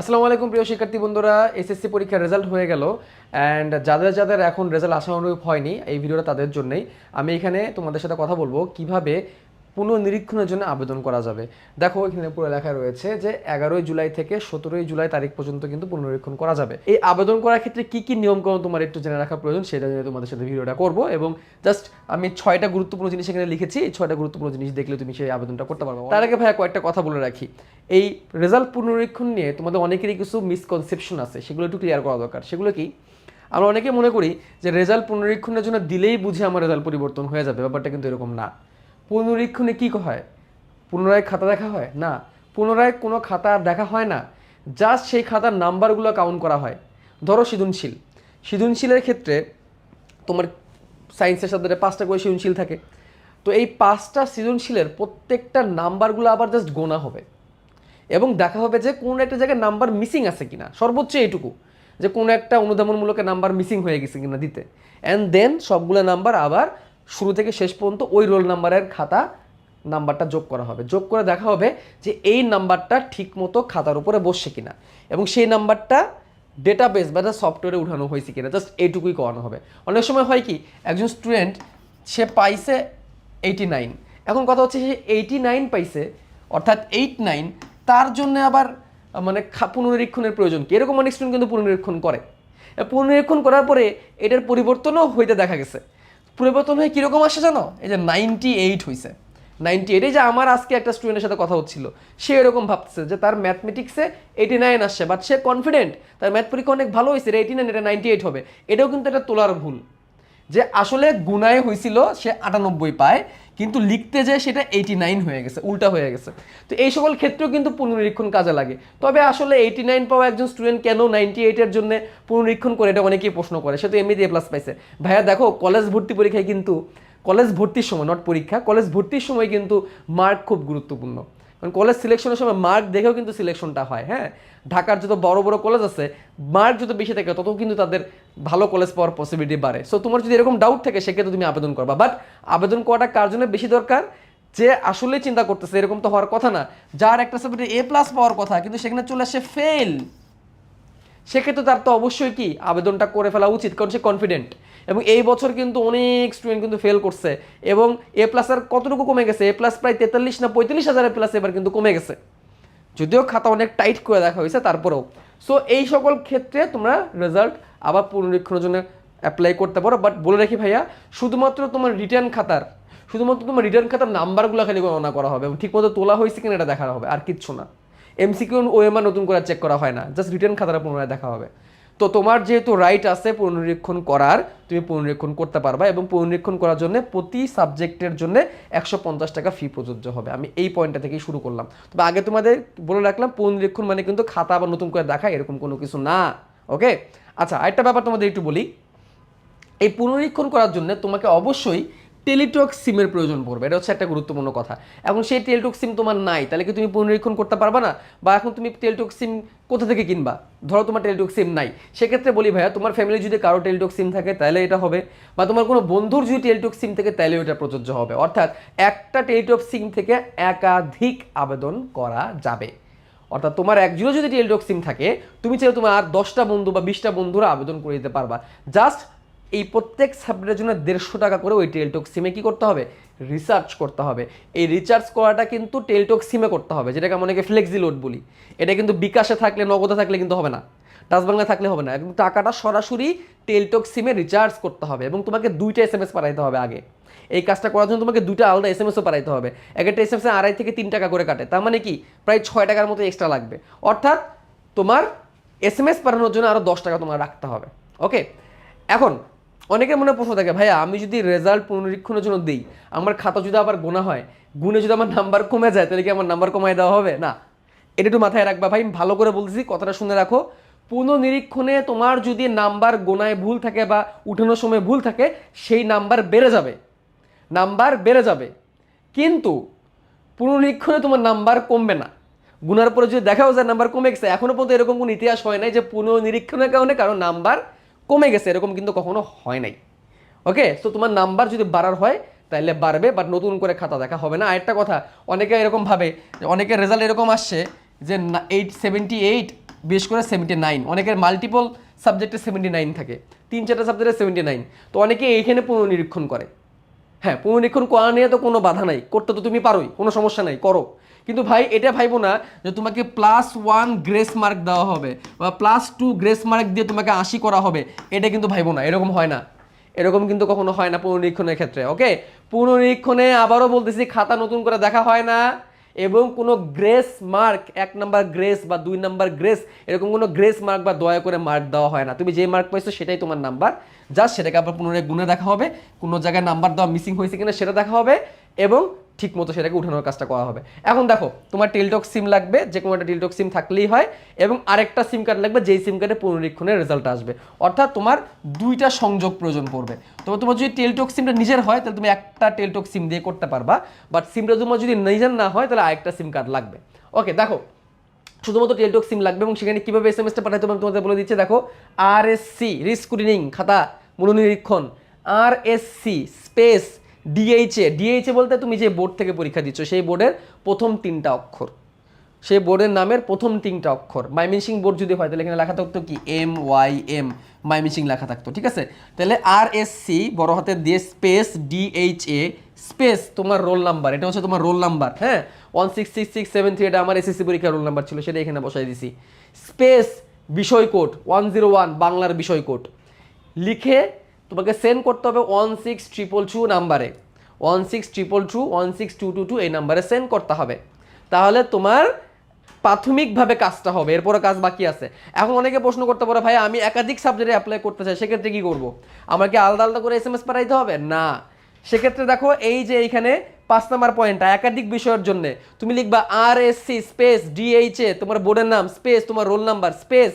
আসসালামু আলাইকুম প্রিয় শিক্ষার্থী বন্ধুরা, এসএসসি পরীক্ষার রেজাল্ট হয়ে গেল অ্যান্ড যাদের যাদের এখন রেজাল্ট আশানুরূপ হয়নি এই ভিডিওটা তাদের জন্যই, আমি এখানে তোমাদের সাথে কথা বলব কীভাবে পুনর্নিরীক্ষণের জন্য আবেদন করা যাবে। দেখো, এখানে পুরো লেখা রয়েছে যে এগারোই জুলাই থেকে সতেরোই জুলাই তারিখ পর্যন্ত কিন্তু পুনর্নিরীক্ষণ করা যাবে। এই আবেদন করার ক্ষেত্রে কি কি নিয়মকানুন তোমার একটু জেনে রাখা প্রয়োজন সেটা নিয়ে তোমাদের সাথে ভিডিওটা করব এবং জাস্ট আমি ছয়টা গুরুত্বপূর্ণ জিনিস এখানে লিখেছি। এই ছয়টা গুরুত্বপূর্ণ জিনিস দেখলে তুমি সেই আবেদনটা করতে পারবে। তার আগে ভাইয়া কয়েকটা কথা বলে রাখি। এই রেজাল্ট পুনরীক্ষণ নিয়ে তোমাদের অনেকেরই কিছু মিসকনসেপশন আছে, সেগুলো একটু ক্লিয়ার করা দরকার। সেগুলো কি? আমরা অনেকে মনে করি যে রেজাল্ট পুনরীক্ষণের জন্য দিলেই বুঝে আমার রেজাল্ট পরিবর্তন হয়ে যাবে। ব্যাপারটা কিন্তু এরকম না। পুনরীক্ষণে কী হয়? পুনরায় খাতা দেখা হয়? না। পুনরায় কোনো খাতা আর দেখা হয় না। জাস্ট সেই খাতার নাম্বারগুলো কাউন্ট করা হয়। ধরো সৃজনশীল। সৃজনশীলের ক্ষেত্রে তোমার সায়েন্সের সাথে পাঁচটা করে সৃজনশীল থাকে। তো এই পাঁচটা সৃজনশীলের প্রত্যেকটা নাম্বারগুলো আবার জাস্ট গোনা হবে। এবং দেখা হবে যে কোনো একটা জায়গায় নাম্বার মিসিং আছে কিনা। সর্বোচ্চ এইটুকু। যে কোনো একটা অনুধাবনমূলক নাম্বার মিসিং হয়ে গেছে কিনা দিতে। অ্যান্ড দেন সবগুলো নাম্বার আবার শুরু থেকে শেষ পর্যন্ত ওই রোল নাম্বারের খাতা নাম্বারটা যোগ করা হবে। যোগ করে দেখা হবে যে এই নাম্বারটা ঠিকমতো খাতার উপরে বসছে কিনা এবং সেই নাম্বারটা ডেটাবেস বা সফটওয়্যারে উঠানো হয়েছে কিনা জাস্ট এইটুকুই করানো হবে। অনেক সময় হয় কি, একজন স্টুডেন্ট সে পাইছে এইটি নাইন এখন কথা হচ্ছে সে এইটি নাইন পাইছে, অর্থাৎ এইট নাইন তার জন্য আবার মানে পুনরীক্ষণের প্রয়োজন কি? এরকম অনেক স্টুডেন্ট কিন্তু পুনরীক্ষণ করে। পুনরীক্ষণ করার পরে এটার পরিবর্তনও হইতে দেখা গেছে। পরিবর্তন হয়ে কীরকম আসে জানো? এই যে নাইনটি এইট হয়েছে নাইনটি এইট এই যে আমার আজকে একটা স্টুডেন্টের সাথে কথা হচ্ছিল, সে এরকম ভাবতেছে যে তার ম্যাথমেটিক্সে এইটি নাইন আসছে বাট সে কনফিডেন্ট তার ম্যাথ পরীক্ষা অনেক ভালো হয়েছে এইটি নাইন এটা নাইনটি এইট হবে। এটাও কিন্তু একটা তোলার ভুল। যে আসলে গুনায় হয়েছিল সে আটানব্বই পায়, কিন্তু লিখতে যায় সেটা এইটি নাইন হয়ে গেছে, উল্টা হয়ে গেছে। তো এই সকল ক্ষেত্রেও কিন্তু পুনরীক্ষণ কাজে লাগে। তবে আসলে এইটি নাইন পাওয়া একজন স্টুডেন্ট কেন নাইনটি এইটের জন্য পুনরীক্ষণ করে, এটা অনেকেই প্রশ্ন করে, সে তো এমনিতে এ প্লাস পাইছে। ভাইয়া দেখো কলেজ ভর্তি পরীক্ষায় কিন্তু কলেজ ভর্তির সময় নট পরীক্ষা কলেজ ভর্তির সময় কিন্তু মার্ক খুব গুরুত্বপূর্ণ। কারণ কলেজ সিলেকশনের সময় মার্ক দেখেও কিন্তু সিলেকশনটা হয় হ্যাঁ? ঢাকার যত বড় বড় কলেজ আছে মার্ক যত বেশি থাকে তত কিন্তু তাদের ভালো কলেজ পাওয়ার পসিবিলিটি বাড়ে। সো তোমার যদি এরকম ডাউট থাকে, সেক্ষেত্রে তুমি আবেদন করবা। বাট আবেদন করাটা কার জন্য বেশি দরকার? যে আসলে চিন্তা করতেছে, এরকম তো হওয়ার কথা না। যার একটা সাবজেক্টে এ প্লাস পাওয়ার কথা, কিন্তু সেখানে চলে আসে ফেল সেক্ষেত্রে তার তো অবশ্যই কি, আবেদনটা করে ফেলা উচিত, কারণ সে কনফিডেন্ট এবং এই বছর কিন্তু অনেক স্টুডেন্ট কিন্তু ফেল করছে। এবং এ প্লাসের কতটুকু কমে গেছে? এ প্লাস প্রায় তেতাল্লিশ না পঁয়তাল্লিশ হাজারের প্লাস এবার কিন্তু কমে গেছে। যদিও খাতা অনেক টাইট করে দেখা হয়েছে তারপরেও। সো এই সকল ক্ষেত্রে তোমরা রেজাল্ট আবার পুনরীক্ষণের জন্য অ্যাপ্লাই করতে পারো। বাট বলে রাখি ভাইয়া, শুধুমাত্র তোমার রিটার্ন খাতার, শুধুমাত্র তোমার রিটার্ন খাতার নাম্বারগুলো খালি গণনা করা হবে এবং ঠিকমতো তোলা হয়েছে কিনা এটা দেখা হবে, আর কিচ্ছু না। এমসিকিউ ওএমআর নতুন করে চেক করা হয় না। জাস্ট রিটার্ন খাতাটা পুনরায় দেখা হবে। তো তোমার যেহেতু রাইট আছে পুনরীক্ষণ করার, তুমি পুনরীক্ষণ করতে পারবা এবং পুনরীক্ষণ করার জন্য প্রতি সাবজেক্টের জন্য একশো পঞ্চাশ টাকা ফি প্রযোজ্য হবে। আমি এই পয়েন্টটা থেকেই শুরু করলাম। তবে আগে তোমাদের বলে রাখলাম পুনরীক্ষণ মানে কিন্তু খাতা আবার নতুন করে দেখা, এরকম কোনো কিছু না ওকে আচ্ছা আরেকটা ব্যাপার তোমাদের একটু বলি। এই পুনরীক্ষণ করার জন্য তোমাকে অবশ্যই টেলিটক সিমের প্রয়োজন পড়বে, এটা হচ্ছে একটা গুরুত্বপূর্ণ কথা। এখন সেই টেলিটক সিম তোমার নাই, তাহলে কি তুমি পুনরীক্ষণ করতে পারবা না? বা এখন তুমি টেলিটক সিম কোথা থেকে কিনবা? ধরো তোমার টেলিটক সিম নাই। সেক্ষেত্রে বলি, ভাইয়া, তোমার ফ্যামিলি যদি কারও টেলিটক সিম থাকে, তাহলে এটা হবে। বা তোমার কোনো বন্ধুর যদি টেলিটক সিম থেকে, তাহলে এটা প্রযোজ্য হবে। অর্থাৎ একটা টেলিটক সিম থেকে একাধিক আবেদন করা যাবে। অর্থাৎ তোমার একজনও যদি টেলিটক সিম থাকে, তুমি চাইলে তোমার আর দশটা বন্ধু বা বিশটা বন্ধুরা আবেদন করে দিতে পারবা। জাস্ট এই প্রত্যেক সাবজেক্টের জন্য দেড়শো টাকা করে ওই টেলটক সিমে কি করতে হবে? রিসার্চ করতে হবে। এই রিচার্জ করাটা কিন্তু টেলটক সিমে করতে হবে, যেটাকে আমরা অনেকে ফ্লেক্সি লোড বলি। এটা কিন্তু বিকাশে থাকলে, নগদে থাকলে কিন্তু হবে না। টাচ বাংলা থাকলে হবে না। একদম টাকাটা সরাসরি টেলটক সিমে রিচার্জ করতে হবে এবং তোমাকে দুইটা এস এম এস পাঠাইতে হবে আগে। এই কাজটা করার জন্য তোমাকে দুইটা আলাদা এস এম এসও পাঠাইতে হবে। এক একটা এস এম এস আড়াই থেকে তিন টাকা করে কাটে। তার মানে কি? প্রায় ছয় টাকার মতো এক্সট্রা লাগবে। অর্থাৎ তোমার এস এম এস পাঠানোর জন্য আরও দশ টাকা তোমার রাখতে হবে। ওকে এখন অনেকের মনে প্রশ্ন থাকে, ভাইয়া, আমি যদি রেজাল্ট পুনরীক্ষণের জন্য দিই, আমার খাতা যদি আবার গোনা হয়, গুণে যদি আমার নাম্বার কমে যায়, তাহলে কি আমার নাম্বার কমায় দেওয়া হবে? না। এটা একটু মাথায় রাখবা ভাই ভালো করে বলছি কথাটা শুনে রাখো। পুনর্নিরীক্ষণে তোমার যদি নাম্বার গোনায় ভুল থাকে বা উঠানোর সময় ভুল থাকে, সেই নাম্বার বেড়ে যাবে। নাম্বার বেড়ে যাবে। কিন্তু পুনর্নিরীক্ষণে তোমার নাম্বার কমবে না। গুনার পরে যদি দেখাও যায় নাম্বার কমে গেছে এখনও পর্যন্ত এরকম কোনো ইতিহাস হয় নাই যে পুনর্নিরীক্ষণের কারণে কারও নাম্বার কমে গেছে, এরকম কিন্তু কখনো হয় নাই। ওকে সো তোমার নাম্বার যদি বাড়ার হয় তাহলে বাড়বে বাট নতুন করে খাতা দেখা হবে না। আরেকটা কথা, অনেকে এরকম ভাবে, অনেকের রেজাল্ট এরকম আসছে যে এইট সেভেন্টি এইট বিশেষ করে সেভেন্টি নাইন অনেকের মাল্টিপল সাবজেক্টে সেভেন্টি নাইন থাকে। তিন, চারটা সাবজেক্টে সেভেন্টি নাইন তো অনেকে এইখানে পুনর্নিরীক্ষণ করে। হ্যাঁ পুনর্নিরীক্ষণ করা নিয়ে তো কোনো বাধা নাই। করতে তো তুমি পারোই, কোনো সমস্যা নাই, করো। কিন্তু ভাই, এটা ভাইবো না যে তোমাকে প্লাস ওয়ান গ্রেস মার্ক দেওয়া হবে বা প্লাস টু গ্রেস মার্ক দিয়ে তোমাকে আশি করা হবে, এটা কিন্তু ভাইবো না, এরকম হয় না। এরকম কিন্তু কখনো হয় না পুনর্নিরীক্ষণের ক্ষেত্রে ওকে পুনর্নিরীক্ষণে আবারও বলতেছি, খাতা নতুন করে দেখা হয় না এবং কোনো গ্রেস মার্ক এক নাম্বার গ্রেস বা দুই নাম্বার গ্রেস এরকম কোনো গ্রেস মার্ক বা দয়া করে মার্ক দেওয়া হয় না। তুমি যে মার্ক পাইছো সেটাই তোমার নাম্বার জাস্ট সেটাকে আবার পুনরায় গুণে দেখা হবে, কোনো জায়গায় নাম্বার দেওয়া মিসিং হয়েছে কিনা সেটা দেখা হবে এবং ঠিক মতো সেটাকে উঠানোর কাজটা করা হবে। এখন দেখো, তোমার টেলটক সিম লাগবে যে কোনো একটা টেলটক সিম থাকলেই হয়, এবং আরেকটা সিম কার্ড লাগবে, যেই সিম কার্ডে পুনরীক্ষণের রেজাল্ট আসবে। অর্থাৎ তোমার দুইটা সংযোগ প্রয়োজন পড়বে। তবে তোমার যদি টেলটক সিমটা নিজের হয়, তাহলে তুমি একটা টেলটক সিম দিয়ে করতে পারবা। বাট সিমটা তোমার যদি নিজের না হয়, তাহলে আরেকটা সিম কার্ড লাগবে। ওকে দেখো, শুধুমাত্র টেলটক সিম লাগবে, এবং সেখানে কীভাবে এস এম এসটা পাঠাতে হবে তোমাদের বলে দিচ্ছি। দেখো আর এস সি রিস্কুরিনিং খাতা মনোনিরীক্ষণ R S C space DHA DHA বলতে তুমি যে বোর্ড থেকে পরীক্ষা দিচ্ছ, সেই বোর্ডের প্রথম তিনটা অক্ষর। সেই বোর্ডের নামের প্রথম তিনটা অক্ষর। মাইমিনসিং বোর্ড যদি হয়, তাহলে এখানে লেখা থাকতো কি? এম ওয়াই এম মাইমিনসিং লেখা থাকতো, ঠিক আছে? তাহলে আর এস সি বড় হাতের দিয়ে স্পেস ডিএইচএ স্পেস তোমার রোল নাম্বার এটা হচ্ছে তোমার রোল নাম্বার হ্যাঁ? One six six six seven three এটা আমার এসএসসি পরীক্ষার রোল নাম্বার ছিল, সেটা এখানে বসাই দিছি। স্পেস বিষয় কোড ওয়ান জিরো ওয়ান বাংলার বিষয় কোড লিখে তোমাকে সেন্ড করতে হবে ওয়ান সিক্স ট্রিপল টু নাম্বারে one six triple two one six two two two এই নাম্বারে সেন্ড করতে হবে। তাহলে তোমার প্রাথমিকভাবে কাজটা হবে এরপরে কাজ বাকি আছে। এখন অনেকে প্রশ্ন করতে পারে, ভাই, আমি একাধিক সাবজেক্টে অ্যাপ্লাই করতে চাই, সেক্ষেত্রে কী করব? আমার কি আলাদা আলাদা করে এস এম এস পাঠাইতে হবে? না। সেক্ষেত্রে দেখো, এই যে এইখানে পাঁচ নাম্বার পয়েন্টটা একাধিক বিষয়ের জন্য। তুমি লিখবা R S C space DHA তোমার বোর্ডের নাম স্পেস তোমার রোল নাম্বার স্পেস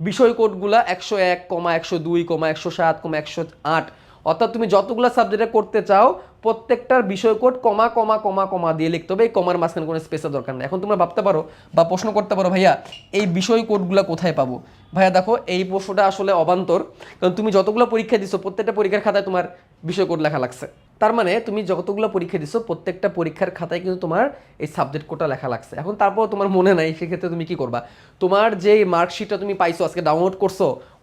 বিষয় কোডগুলা একশো এক, কমা একশো দুই, কমা একশো সাত, কমা একশো আট। অর্থাৎ তুমি যতগুলো সাবজেক্টে করতে চাও, প্রত্যেকটার বিষয় কোড কমা কমা কমা কমা দিয়ে লিখতে হবে। এই কমার মাঝখানে কোনো স্পেসের দরকার নেই। এখন তোমরা ভাবতে পারো বা প্রশ্ন করতে পারো, ভাইয়া, এই বিষয় কোডগুলো কোথায় পাবো? ভাইয়া, দেখো, এই প্রশ্নটা আসলে অবান্তর। কারণ তুমি যতগুলো পরীক্ষা দিছো, প্রত্যেকটা পরীক্ষার খাতায় তোমার বিষয় কোড লেখা লাগছে। তার মানে তুমি যতগুলো পরীক্ষা দিছো, প্রত্যেকটা পরীক্ষার খাতায় কিন্তু তোমার এই সাবজেক্ট কোডটা লেখা লাগছে। এখন তারপর তোমার মনে নাই, সেক্ষেত্রে তুমি কি করবা? তোমার যে মার্কশিটটা তুমি পাইছো, আজকে ডাউনলোড করছ,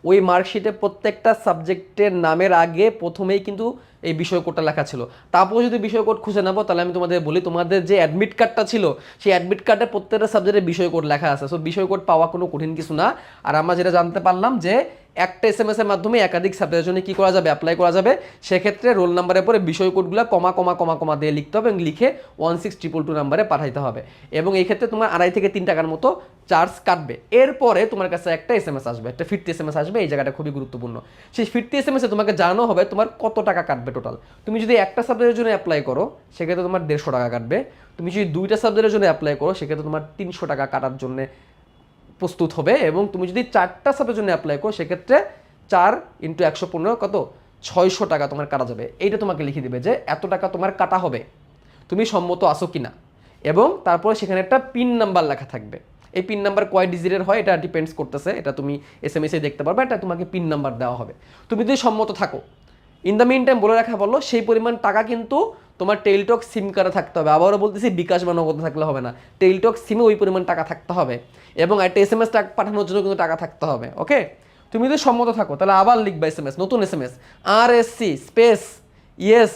ওই মার্কশিটে প্রত্যেকটা সাবজেক্টের নামের আগে প্রথমেই কিন্তু এই বিষয় কোডটা লেখা ছিল। তারপর যদি বিষয় কোড খুঁজে নেব তাহলে আমি তোমাদের বলি, তোমাদের যে অ্যাডমিট কার্ডটা ছিল, সেই অ্যাডমিট কার্ডে প্রত্যেকটা সাবজেক্টের বিষয় কোড লেখা আছে। সো বিষয় কোড পাওয়া কোনো কঠিন কিছু না। আর আমরা যেটা জানতে পারলাম যে একটা এস এম এস এর মাধ্যমে একাধিক সাবজেক্টের জন্য কী করা যাবে অ্যাপ্লাই করা যাবে, সেক্ষেত্রে রোল নাম্বারের পরে বিষয় কোডগুলো কমা কমা কমা কমা দিয়ে লিখতে হবে এবং লিখে ওয়ান সিক্স ট্রিপল টু নাম্বারে পাঠাইতে হবে। এবং এই ক্ষেত্রে তোমার আড়াই থেকে তিন টাকার মতো চার্জ কাটবে। এরপরে তোমার কাছে একটা এস এম এস আসবে, একটা ফিফটি এস এম এস আসবে, এই জায়গাটা খুবই গুরুত্বপূর্ণ। সেই ফিফটি এস এম এসে তোমাকে জানানো হবে তোমার কত টাকা কাটবে টোটাল তুমি যদি একটা সাবজেক্টের জন্য অ্যাপ্লাই করো, সেক্ষেত্রে তোমার দেড়শো টাকা কাটবে। তুমি যদি দুইটা সাবজেক্টের জন্য অ্যাপ্লাই করো, সেক্ষেত্রে তোমার তিনশো টাকা কাটার জন্য প্রস্তুত হবে এবং তুমি যদি চারটা সাবজেক্টের জন্য অ্যাপ্লাই করো, সেক্ষেত্রে চার ইন্টু একশো পনেরো কত? ছয়শো টাকা তোমার কাটা যাবে। এইটা তোমাকে লিখে দিবে যে এত টাকা তোমার কাটা হবে। তুমি সম্মত আসো কিনা? এবং তারপরে সেখানে একটা পিন নাম্বার লেখা থাকবে। এই পিন নাম্বার কয় ডিজিটের হয়, এটা ডিপেন্ডস করতেছে। এটা তুমি এস এম এসে দেখতে পারবে, এটা তোমাকে পিন নাম্বার দেওয়া হবে। তুমি যদি সম্মত থাকো ইন দ্য মিন টাইম বলে রাখা বলল, সেই পরিমাণ টাকা কিন্তু তোমার টেলটক সিম কার্ডে থাকতে হবে। আবারও বলতেছি, বিকাশ বা নগদ থাকলে হবে না। টেলটক সিমে ওই পরিমাণ টাকা থাকতে হবে এবং একটা এস এম এস পাঠানোর জন্য কিন্তু টাকা থাকতে হবে ওকে তুমি যদি সম্মত থাকো, তাহলে আবার লিখবা এস এম এস নতুন S M S R S C space yes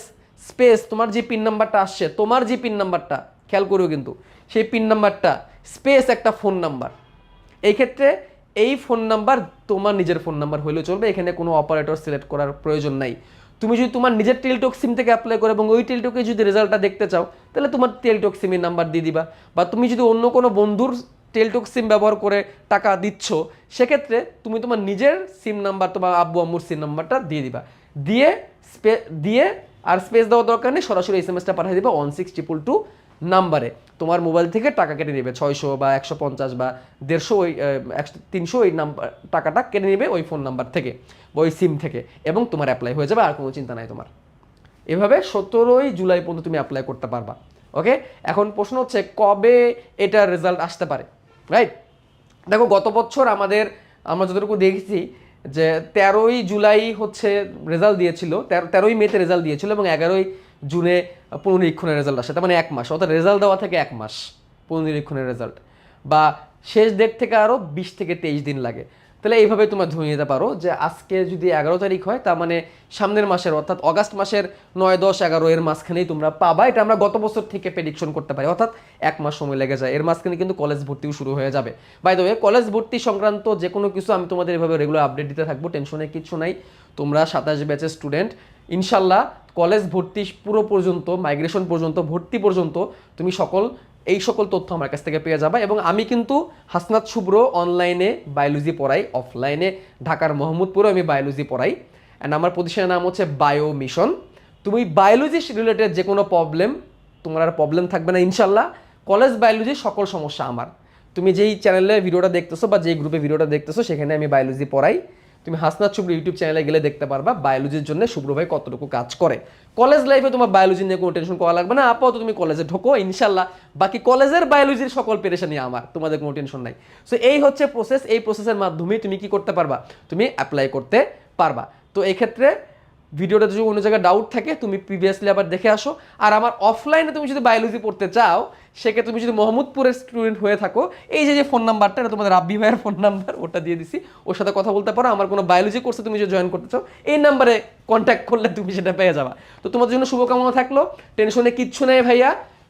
space তোমার যে পিন নাম্বারটা আসছে, তোমার যে পিন নাম্বারটা খেয়াল করিও কিন্তু, সেই পিন নাম্বারটা স্পেস একটা ফোন নাম্বার এই ক্ষেত্রে এই ফোন নাম্বার তোমার নিজের ফোন নাম্বার হলেও চলবে, এখানে কোনো অপারেটর সিলেক্ট করার প্রয়োজন নাই। তুমি যদি তোমার নিজের টেলটক সিম থেকে অ্যাপ্লাই করো এবং ওই টেলটকে যদি রেজাল্টটা দেখতে চাও, তাহলে তোমার টেলটক সিমের নাম্বার দিয়ে দিবা। বা তুমি যদি অন্য কোনো বন্ধুর টেলটক সিম ব্যবহার করে টাকা দিচ্ছ, সেক্ষেত্রে তুমি তোমার নিজের সিম নাম্বার তোমার আব্বু, আম্মুর সিম নাম্বারটা দিয়ে দিবা। দিয়ে স্পে দিয়ে আর স্পেস দেওয়ার দরকার নেই, সরাসরি এস এম এসটা পাঠিয়ে দিবা ওয়ান সিক্স ট্রিপল টু নাম্বারে। তোমার মোবাইল থেকে টাকা কেটে নেবে, ছয়শো বা একশো পঞ্চাশ বা দেড়শো ওই তিনশো ওই নাম্বার, টাকাটা কেটে নেবে ওই ফোন নাম্বার থেকে ওই সিম থেকে এবং তোমার অ্যাপ্লাই হয়ে যাবে, আর কোনো চিন্তা নাই তোমার। এভাবে সতেরোই জুলাই পর্যন্ত তুমি অ্যাপ্লাই করতে পারবা ওকে এখন প্রশ্ন হচ্ছে, কবে এটার রেজাল্ট আসতে পারে রাইট দেখো, গত বছর আমাদের, আমরা যতটুকু দেখেছি যে তেরোই জুলাই হচ্ছে রেজাল্ট দিয়েছিল, তেরো, তেরোই মেতে রেজাল্ট দিয়েছিল এবং এগারোই জুনে পুনরীক্ষণের রেজাল্ট আসে, তার মানে এক মাস, অর্থাৎ রেজাল্ট দেওয়া থেকে এক মাস পুনরীক্ষণের রেজাল্ট বা শেষ ডেট থেকে আরও বিশ থেকে তেইশ দিন লাগে। তাহলে এইভাবে তোমরা ধরে নিতে পারো যে আজকে যদি এগারো তারিখ হয়, তার মানে সামনের মাসের, অর্থাৎ অগাস্ট মাসের নয়, দশ, এগারো এর মাঝখানেই তোমরা পাবা। এটা আমরা গত বছর থেকে প্রেডিকশন করতে পারি, অর্থাৎ এক মাস সময় লেগে যায়। এর মাঝখানে কিন্তু কলেজ ভর্তিও শুরু হয়ে যাবে। বাই কলেজ ভর্তি সংক্রান্ত যে কোনো কিছু আমি তোমাদের এভাবে রেগুলার আপডেট দিতে থাকব টেনশনের কিছু নাই। তোমরা সাতাশ ব্যাচের স্টুডেন্ট ইনশাল্লাহ কলেজ ভর্তি পুরো পর্যন্ত মাইগ্রেশন পর্যন্ত, ভর্তি পর্যন্ত তুমি সকল, এই সকল তথ্য আমার কাছ থেকে পেয়ে যাবা এবং আমি কিন্তু হাসনাত শুভ্র অনলাইনে বায়োলজি পড়াই অফলাইনে ঢাকার মোহাম্মদপুরে আমি বায়োলজি পড়াই। অ্যান্ড আমার প্রতিষ্ঠানের নাম হচ্ছে বায়ো মিশন তুমি বায়োলজি রিলেটেড যে কোনো প্রবলেম তোমার আর প্রবলেম থাকবে না ইনশাল্লাহ। কলেজ বায়োলজি সকল সমস্যা আমার। তুমি যেই চ্যানেলে ভিডিওটা দেখতেছো বা যেই গ্রুপে ভিডিওটা দেখতেছো, সেখানে আমি বায়োলজি পড়াই। তুমি হাসনাত শুভ্র ইউটিউব চ্যানেলে গেলে দেখতে পারবা বায়োলজির জন্য শুভ্র ভাই কতটুকু কাজ করে। কলেজ লাইফে তোমার বায়োলজি নিয়ে কোনো টেনশন করা লাগবে না। আপাতত তুমি কলেজে ঢোকো ইনশাল্লাহ বাকি কলেজের বায়োলজির সকল পেরেশানি আমার, তোমাদের কোনো টেনশন নাই। সো এই হচ্ছে প্রসেস এই প্রসেসের মাধ্যমে তুমি কি করতে পারবা? তুমি অ্যাপ্লাই করতে পারবা। তো এক্ষেত্রে ক্ষেত্রে ভিডিওটা যদি অন্য জায়গায় ডাউট থাকে, তুমি প্রিভিয়াসলি আবার দেখে আসো। আর আমার অফলাইনে তুমি যদি বায়োলজি পড়তে চাও, সেক্ষেত্রে তুমি যদি মোহাম্মদপুরের স্টুডেন্ট হয়ে থাকো, এই যে যে ফোন নাম্বারটা এটা তোমাদের রাব্বি ভাইয়ের ফোন নাম্বার ওটা দিয়ে দিছি। ওর সাথে কথা বলতে পারো। আমার কোনো বায়োলজি কোর্সে তুমি যদি জয়েন করতে চাও, এই নাম্বারে কন্ট্যাক্ট করলে তুমি সেটা পেয়ে যাবা। তো তোমাদের জন্য শুভকামনা থাকল। টেনশনে কিচ্ছু নেই ভাইয়া।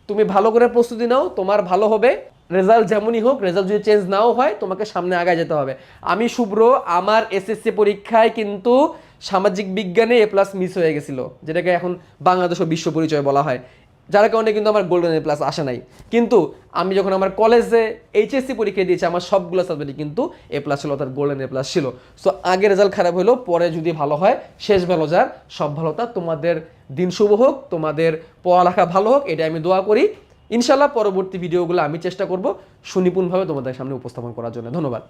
তুমি ভালো করে প্রস্তুতি নাও। তোমার ভালো হবে। রেজাল্ট যেমনই হোক রেজাল্ট যদি চেঞ্জ নাও হয়, তোমাকে সামনে আগায় যেতে হবে। আমি শুভ্র, আমার এসএসসি পরীক্ষায় কিন্তু সামাজিক বিজ্ঞানে এ প্লাস মিস হয়ে গেছিল, যেটাকে এখন বাংলাদেশ ও বিশ্ব পরিচয় বলা হয়। যার কারণে কিন্তু আমার গোল্ডেন এ প্লাস আসে নাই। কিন্তু আমি যখন আমার কলেজে এইচএসসি পরীক্ষা দিয়েছি, আমার সবগুলো সাবজেক্টে কিন্তু এ প্লাস ছিল, অর্থাৎ গোল্ডেন এ প্লাস ছিল। সো আগে রেজাল্ট খারাপ হলো পরে যদি ভালো হয়, শেষ ভালো যার, সব ভালো তার। তোমাদের দিন শুভ হোক, তোমাদের পড়ালেখা ভালো হোক এটা আমি দোয়া করি। ইনশাল্লাহ পরবর্তী ভিডিওগুলো আমি চেষ্টা করব সুনিপুণভাবে তোমাদের সামনে উপস্থাপন করার জন্য। ধন্যবাদ।